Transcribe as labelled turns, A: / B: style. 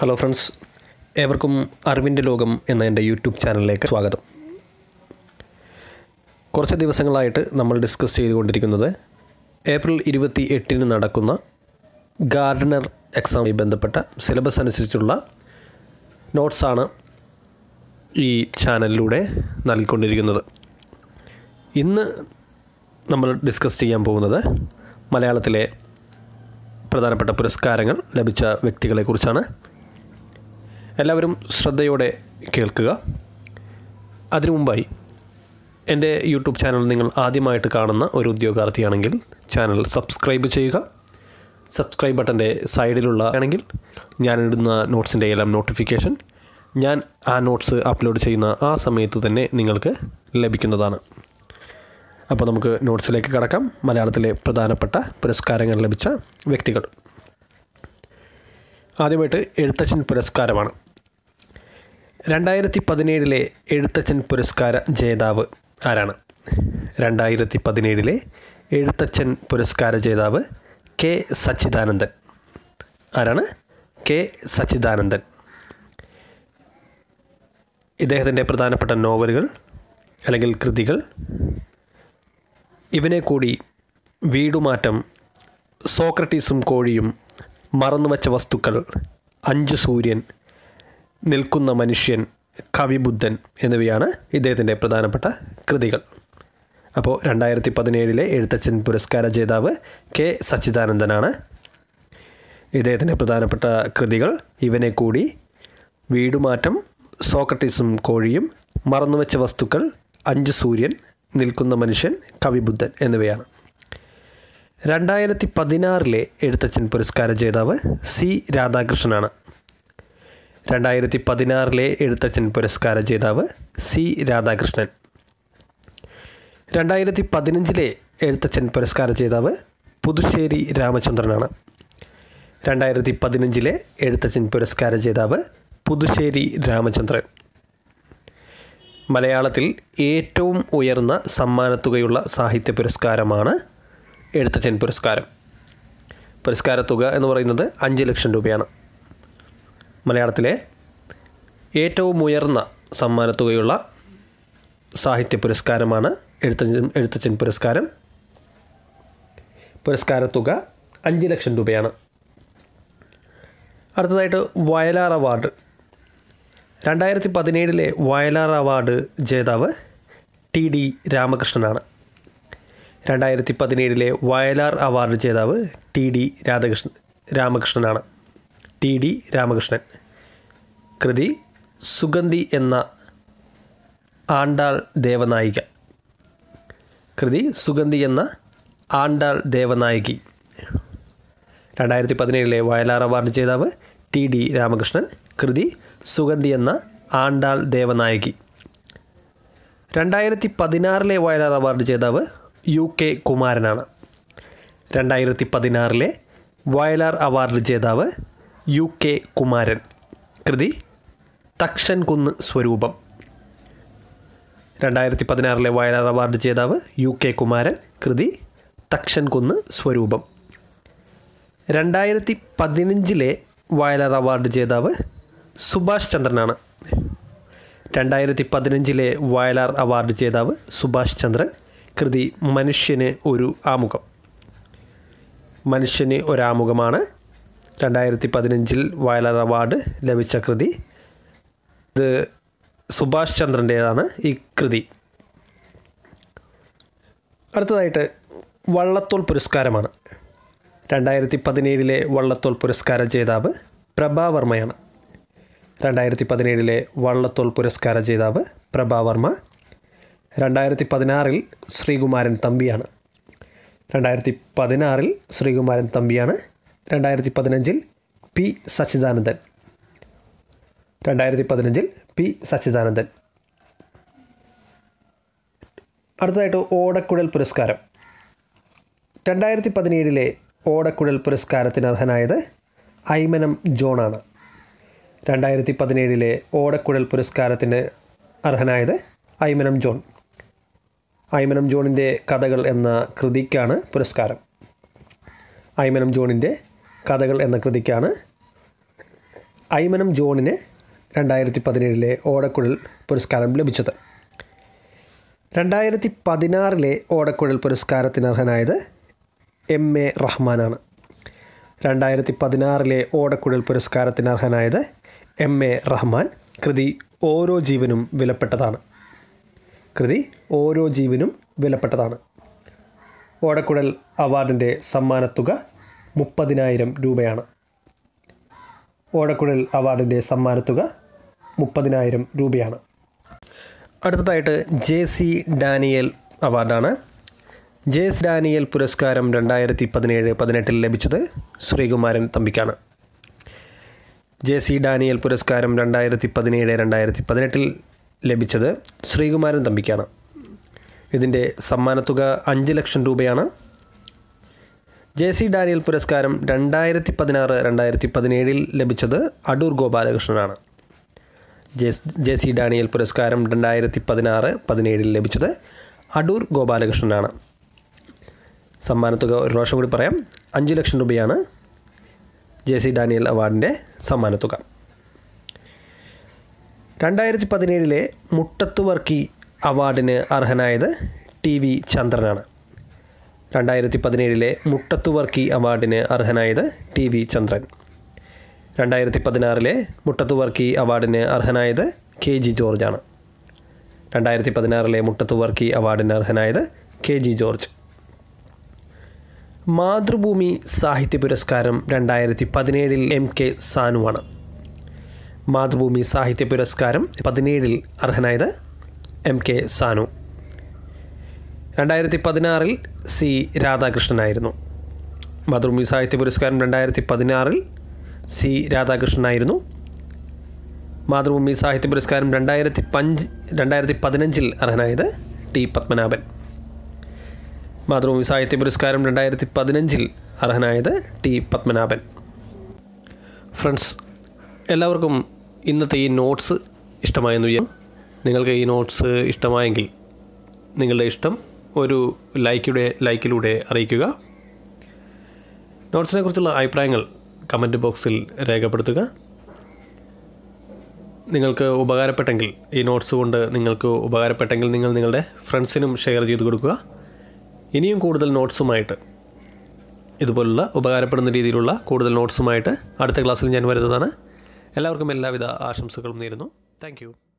A: Hello friends ഏവർക്കും അറിവിന്റെ ലോകം എന്ന എന്റെ യൂട്യൂബ് ചാനലിലേക്ക് സ്വാഗതം. കുറച്ച് ദിവസങ്ങളായിട്ട് നമ്മൾ ഡിസ്കസ് ചെയ്തുകൊണ്ടിരിക്കുന്നത് ഏപ്രിൽ ഇരുപത്തി എട്ടിന് നടക്കുന്ന ഗാർഡനർ എക്സാമുമായി ബന്ധപ്പെട്ട സിലബസ് അനുസരിച്ചുള്ള നോട്ട്സാണ് ഈ ചാനലിലൂടെ നൽകിക്കൊണ്ടിരിക്കുന്നത്. ഇന്ന് നമ്മൾ ഡിസ്കസ് ചെയ്യാൻ പോകുന്നത് മലയാളത്തിലെ പ്രധാനപ്പെട്ട പുരസ്കാരങ്ങൾ ലഭിച്ച വ്യക്തികളെക്കുറിച്ചാണ്. എല്ലാവരും ശ്രദ്ധയോടെ കേൾക്കുക. അതിനു മുമ്പായി എന്റെ യൂട്യൂബ് ചാനൽ നിങ്ങൾ ആദ്യമായിട്ട് കാണുന്ന ഒരു ഉദ്യോഗാർത്ഥിയാണെങ്കിൽ ചാനൽ സബ്സ്ക്രൈബ് ചെയ്യുക. സബ്സ്ക്രൈബ് ബട്ടന്റെ സൈഡിലുള്ള ആണെങ്കിൽ ഞാനിടുന്ന നോട്ട്സിന്റെ എല്ലാം നോട്ടിഫിക്കേഷൻ ഞാൻ ആ നോട്ട്സ് അപ്ലോഡ് ചെയ്യുന്ന ആ സമയത്ത് തന്നെ നിങ്ങൾക്ക് ലഭിക്കുന്നതാണ്. അപ്പോൾ നമുക്ക് നോട്ട്സിലേക്ക് കടക്കാം. മലയാളത്തിലെ പ്രധാനപ്പെട്ട പുരസ്കാരങ്ങൾ ലഭിച്ച വ്യക്തികൾ. ആദ്യമായിട്ട് എഴുത്തച്ഛൻ പുരസ്കാരമാണ്. രണ്ടായിരത്തി പതിനേഴിലെ എഴുത്തച്ഛൻ പുരസ്കാര ജേതാവ് ആരാണ്? രണ്ടായിരത്തി പതിനേഴിലെ എഴുത്തച്ഛൻ പുരസ്കാര ജേതാവ് കെ സച്ചിദാനന്ദൻ. ആരാണ്? കെ സച്ചിദാനന്ദൻ. ഇദ്ദേഹത്തിന്റെ പ്രധാനപ്പെട്ട നോവലുകൾ അല്ലെങ്കിൽ കൃതികൾ ഇവനെ കൂടി വീടുമാറ്റം സോക്രട്ടീസും കോഴിയും മറന്നുവച്ച വസ്തുക്കൾ അഞ്ചു സൂര്യൻ നിൽക്കുന്ന മനുഷ്യൻ കവിബുദ്ധൻ എന്നിവയാണ് ഇദ്ദേഹത്തിന്റെ പ്രധാനപ്പെട്ട കൃതികൾ. അപ്പോൾ രണ്ടായിരത്തി പതിനേഴിലെ എഴുത്തച്ഛൻ പുരസ്കാര ജേതാവ് കെ സച്ചിദാനന്ദനാണ് ഇദ്ദേഹത്തിന്റെ പ്രധാനപ്പെട്ട കൃതികൾ. ഇവനെ കൂടി വീടുമാറ്റം സോക്രട്ടീസും കോഴിയും മറന്നുവെച്ച വസ്തുക്കൾ അഞ്ച് സൂര്യൻ നിൽക്കുന്ന മനുഷ്യൻ കവിബുദ്ധൻ എന്നിവയാണ്. രണ്ടായിരത്തി പതിനാറിലെ എഴുത്തച്ഛൻ പുരസ്കാര ജേതാവ് സി രാധാകൃഷ്ണനാണ്. രണ്ടായിരത്തി പതിനാറിലെ എഴുത്തച്ഛൻ പുരസ്കാര ജേതാവ് സി രാധാകൃഷ്ണൻ. രണ്ടായിരത്തി പതിനഞ്ചിലെ എഴുത്തച്ഛൻ പുരസ്കാര ജേതാവ് പുതുശ്ശേരി രാമചന്ദ്രനാണ്. രണ്ടായിരത്തി പതിനഞ്ചിലെ എഴുത്തച്ഛൻ പുരസ്കാര ജേതാവ് പുതുശ്ശേരി രാമചന്ദ്രൻ. മലയാളത്തിൽ ഏറ്റവും ഉയർന്ന സമ്മാനത്തുകയുള്ള സാഹിത്യ പുരസ്കാരമാണ് എഴുത്തച്ഛൻ പുരസ്കാരം. പുരസ്കാരത്തുക എന്ന് പറയുന്നത് അഞ്ച് ലക്ഷം രൂപയാണ്. മലയാളത്തിലെ ഏറ്റവും ഉയർന്ന സമ്മാനത്തുകയുള്ള സാഹിത്യ പുരസ്കാരമാണ് എഴുത്തച്ഛൻ എഴുത്തച്ഛൻ പുരസ്കാരം. പുരസ്കാര തുക അഞ്ച് ലക്ഷം രൂപയാണ്. അടുത്തതായിട്ട് വയലാർ അവാർഡ്. രണ്ടായിരത്തി പതിനേഴിലെ വയലാർ അവാർഡ് ജേതാവ് ടി ഡി രാമകൃഷ്ണനാണ്. രണ്ടായിരത്തി പതിനേഴിലെ വയലാർ അവാർഡ് ജേതാവ് T D Radhakrishnan രാമകൃഷ്ണനാണ്. T D Ramakrishnan. കൃതി സുഗന്ധി എന്ന ആണ്ടാൾ ദേവനായിക. കൃതി സുഗന്ധി എന്ന ആണ്ടാൾ ദേവനായകി. രണ്ടായിരത്തി പതിനേഴിലെ വയലാർ അവാർഡ് ജേതാവ് ടി ഡി രാമകൃഷ്ണൻ കൃതി സുഗന്ധി എന്ന ആണ്ടാൾ ദേവനായകി. രണ്ടായിരത്തി പതിനാറിലെ വയലാർ അവാർഡ് ജേതാവ് യു കെ കുമാരനാണ്. രണ്ടായിരത്തി പതിനാറിലെ വയലാർ അവാർഡ് ജേതാവ് യു കെ കുമാരൻ. കൃതി തക്ഷൻ കുന്ന് സ്വരൂപം. രണ്ടായിരത്തി പതിനാറിലെ വയലാർ അവാർഡ് ജേതാവ് യു കെ കുമാരൻ. കൃതി തക്ഷൻ കുന്ന് സ്വരൂപം. രണ്ടായിരത്തി പതിനഞ്ചിലെ വയലാർ അവാർഡ് ജേതാവ് സുഭാഷ് ചന്ദ്രനാണ്. രണ്ടായിരത്തി പതിനഞ്ചിലെ വയലാർ അവാർഡ് ജേതാവ് സുഭാഷ് ചന്ദ്രൻ. കൃതി മനുഷ്യന് ഒരു ആമുഖം. മനുഷ്യന് ഒരാമുഖമാണ് രണ്ടായിരത്തി പതിനഞ്ചിൽ വയലാർ അവാർഡ് ലഭിച്ച കൃതി ഇത് സുഭാഷ് ചന്ദ്രന്റേതാണ് ഈ കൃതി. അടുത്തതായിട്ട് വള്ളത്തോൾ പുരസ്കാരമാണ്. രണ്ടായിരത്തി പതിനേഴിലെ വള്ളത്തോൾ പുരസ്കാര ജേതാവ് പ്രഭാവർമ്മയാണ് രണ്ടായിരത്തി പതിനേഴിലെ വള്ളത്തോൾ പുരസ്കാര ജേതാവ് പ്രഭാവർമ്മ രണ്ടായിരത്തി പതിനാറിൽ ശ്രീകുമാരൻ തമ്പിയാണ്. രണ്ടായിരത്തി പതിനാറിൽ ശ്രീകുമാരൻ തമ്പിയാണ് രണ്ടായിരത്തി പതിനഞ്ചിൽ പി സച്ചിദാനന്ദൻ. രണ്ടായിരത്തി പതിനഞ്ചിൽ പി സച്ചിദാനന്ദൻ. അടുത്തതായിട്ട് ഓടക്കുഴൽ പുരസ്കാരം. രണ്ടായിരത്തി പതിനേഴിലെ ഓടക്കുഴൽ പുരസ്കാരത്തിന് അർഹനായത് ഐമനം ജോണാണ്. രണ്ടായിരത്തി പതിനേഴിലെ ഓടക്കുഴൽ പുരസ്കാരത്തിന് അർഹനായത് ഐമനം ജോൺ. ഐമനം ജോണിന്റെ കഥകൾ എന്ന കൃതിക്കാണ് പുരസ്കാരം. ഐമനം ജോണിന്റെ കഥകൾ എന്ന കൃതിക്കാണ് ഐമനം ജോണിന് രണ്ടായിരത്തി പതിനേഴിലെ ഓടക്കുഴൽ പുരസ്കാരം ലഭിച്ചത്. രണ്ടായിരത്തി പതിനാറിലെ ഓടക്കുഴൽ പുരസ്കാരത്തിന് അർഹനായത് എം എ റഹ്മാനാണ്. രണ്ടായിരത്തി പതിനാറിലെ ഓടക്കുഴൽ പുരസ്കാരത്തിന് അർഹനായത് എം എ റഹ്മാൻ. കൃതി ഓരോ ജീവനും വിലപ്പെട്ടതാണ്. കൃതി ഓരോ ജീവനും വിലപ്പെട്ടതാണ്. ഓടക്കുഴൽ അവാർഡിന്റെ സമ്മാനത്തുക മുപ്പതിനായിരം രൂപയാണ്. ഓടക്കുഴൽ അവാർഡിന്റെ സമ്മാനത്തുക മുപ്പതിനായിരം രൂപയാണ്. അടുത്തതായിട്ട് ജെ സി ഡാനിയൽ അവാർഡാണ്. ജെ എസ് ഡാനിയൽ പുരസ്കാരം രണ്ടായിരത്തി പതിനേഴ് പതിനെട്ടിൽ ലഭിച്ചത് ശ്രീകുമാരൻ തമ്പിക്കാണ്. ജെ സി ഡാനിയൽ പുരസ്കാരം രണ്ടായിരത്തി പതിനേഴ് രണ്ടായിരത്തി പതിനെട്ടിൽ ലഭിച്ചത് ശ്രീകുമാരൻ തമ്പിക്കാണ്. ഇതിന്റെ സമ്മാനത്തുക അഞ്ച് ലക്ഷം രൂപയാണ്. ജെ സി ഡാനിയൽ പുരസ്കാരം രണ്ടായിരത്തി പതിനാറ് രണ്ടായിരത്തി പതിനേഴിൽ ലഭിച്ചത് അടൂർ ഗോപാലകൃഷ്ണനാണ്. ജെ സി ഡാനിയൽ പുരസ്കാരം രണ്ടായിരത്തി പതിനാറ് പതിനേഴിൽ ലഭിച്ചത് അടൂർ ഗോപാലകൃഷ്ണനാണ്. സമ്മാനത്തുക ഒരു പ്രാവശ്യം കൂടി പറയാം. അഞ്ച് ലക്ഷം രൂപയാണ് ജെ സി ഡാനിയൽ അവാർഡിന്റെ സമ്മാനത്തുക രണ്ടായിരത്തി പതിനേഴിലെ മുട്ടത്തുവർക്കി അവാർഡിന് അർഹനായത് ടി വി ചന്ദ്രനാണ്. രണ്ടായിരത്തി പതിനേഴിലെ മുട്ടത്തുവർക്കി അവാർഡിന് അർഹനായത് ടി വി ചന്ദ്രൻ. രണ്ടായിരത്തി പതിനാറിലെ മുട്ടത്തുവർക്കി അവാർഡിന് അർഹനായത് കെ ജി ജോർജാണ്. രണ്ടായിരത്തി പതിനാറിലെ മുട്ടത്തുവർക്കി അവാർഡിന് അർഹനായത് കെ ജി ജോർജ്. മാതൃഭൂമി സാഹിത്യ പുരസ്കാരം രണ്ടായിരത്തി പതിനേഴിൽ എം കെ സാനുവാണ്. മാതൃഭൂമി സാഹിത്യ പുരസ്കാരം പതിനേഴിൽ അർഹനായത് എം കെ സാനു. രണ്ടായിരത്തി പതിനാറിൽ സി രാധാകൃഷ്ണനായിരുന്നു. മാതൃഭൂമി സാഹിത്യ പുരസ്കാരം രണ്ടായിരത്തി പതിനാറിൽ സി രാധാകൃഷ്ണനായിരുന്നു. മാതൃഭൂമി സാഹിത്യ പുരസ്കാരം രണ്ടായിരത്തി പഞ്ച് രണ്ടായിരത്തി പതിനഞ്ചിൽ അർഹനായത് ടി പത്മനാഭൻ. മാതൃഭൂമി സാഹിത്യ പുരസ്കാരം രണ്ടായിരത്തി പതിനഞ്ചിൽ അർഹനായത് ടി പത്മനാഭൻ. ഫ്രണ്ട്സ് എല്ലാവർക്കും ഇന്നത്തെ ഈ നോട്ട്സ് ഇഷ്ടമായെന്ന് വിചാരിക്കും നിങ്ങൾക്ക് ഈ നോട്ട്സ് ഇഷ്ടമായെങ്കിൽ നിങ്ങളുടെ ഇഷ്ടം ഒരു ലൈക്കിലൂടെ ലൈക്കിലൂടെ അറിയിക്കുക. നോട്ട്സിനെ കുറിച്ചുള്ള അഭിപ്രായങ്ങൾ കമന്റ് ബോക്സിൽ രേഖപ്പെടുത്തുക. നിങ്ങൾക്ക് ഉപകാരപ്പെട്ടെങ്കിൽ ഈ നോട്ട്സ് കൊണ്ട് നിങ്ങൾക്ക് ഉപകാരപ്പെട്ടെങ്കിൽ നിങ്ങൾ നിങ്ങളുടെ ഫ്രണ്ട്സിനും ഷെയർ ചെയ്ത് കൊടുക്കുക. ഇനിയും കൂടുതൽ നോട്ട്സുമായിട്ട് ഇതുപോലുള്ള ഉപകാരപ്പെടുന്ന രീതിയിലുള്ള കൂടുതൽ നോട്ട്സുമായിട്ട് അടുത്ത ക്ലാസ്സിൽ ഞാൻ വരുന്നതാണ്. എല്ലാവർക്കും എല്ലാവിധ ആശംസകളും നേരുന്നു. താങ്ക്